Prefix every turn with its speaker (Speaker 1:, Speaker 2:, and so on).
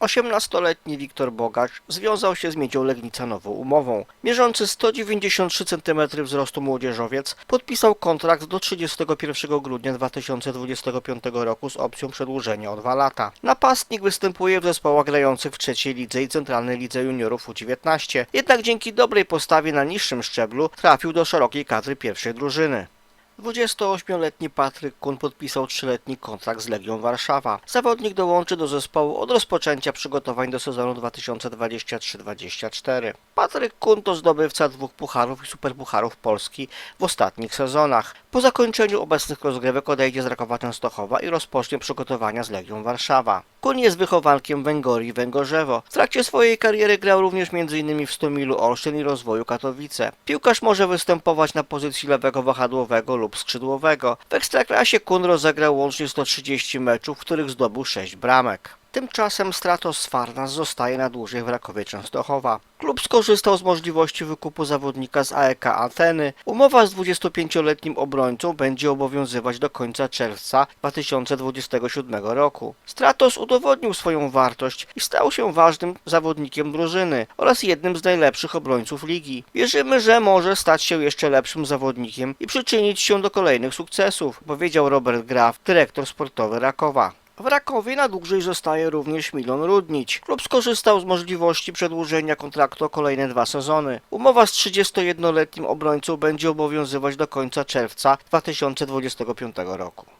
Speaker 1: 18-letni Wiktor Bogacz związał się z Miedzią Legnica nową umową. Mierzący 193 cm wzrostu młodzieżowiec podpisał kontrakt do 31 grudnia 2025 roku z opcją przedłużenia o dwa lata. Napastnik występuje w zespołach grających w trzeciej lidze i centralnej lidze juniorów U19, jednak dzięki dobrej postawie na niższym szczeblu trafił do szerokiej kadry pierwszej drużyny. 28-letni Patryk Kun podpisał 3-letni kontrakt z Legią Warszawa. Zawodnik dołączy do zespołu od rozpoczęcia przygotowań do sezonu 2023-2024. Patryk Kun to zdobywca dwóch pucharów i superpucharów Polski w ostatnich sezonach. Po zakończeniu obecnych rozgrywek odejdzie z Rakowa Częstochowa i rozpocznie przygotowania z Legią Warszawa. Kun jest wychowankiem Węgorii Węgorzewo. W trakcie swojej kariery grał również m.in. w Stomilu Olsztyn i Rozwoju Katowice. Piłkarz może występować na pozycji lewego wahadłowego lub skrzydłowego. W Ekstraklasie Kun rozegrał łącznie 130 meczów, w których zdobył 6 bramek. Tymczasem Stratos Farnas zostaje na dłużej w Rakowie Częstochowa. Klub skorzystał z możliwości wykupu zawodnika z AEK Ateny. Umowa z 25-letnim obrońcą będzie obowiązywać do końca czerwca 2027 roku. Stratos udowodnił swoją wartość i stał się ważnym zawodnikiem drużyny oraz jednym z najlepszych obrońców ligi. Wierzymy, że może stać się jeszcze lepszym zawodnikiem i przyczynić się do kolejnych sukcesów, powiedział Robert Graf, dyrektor sportowy Rakowa. W Rakowie na dłużej zostaje również Milon Rudnić. Klub skorzystał z możliwości przedłużenia kontraktu o kolejne dwa sezony. Umowa z 31-letnim obrońcą będzie obowiązywać do końca czerwca 2025 roku.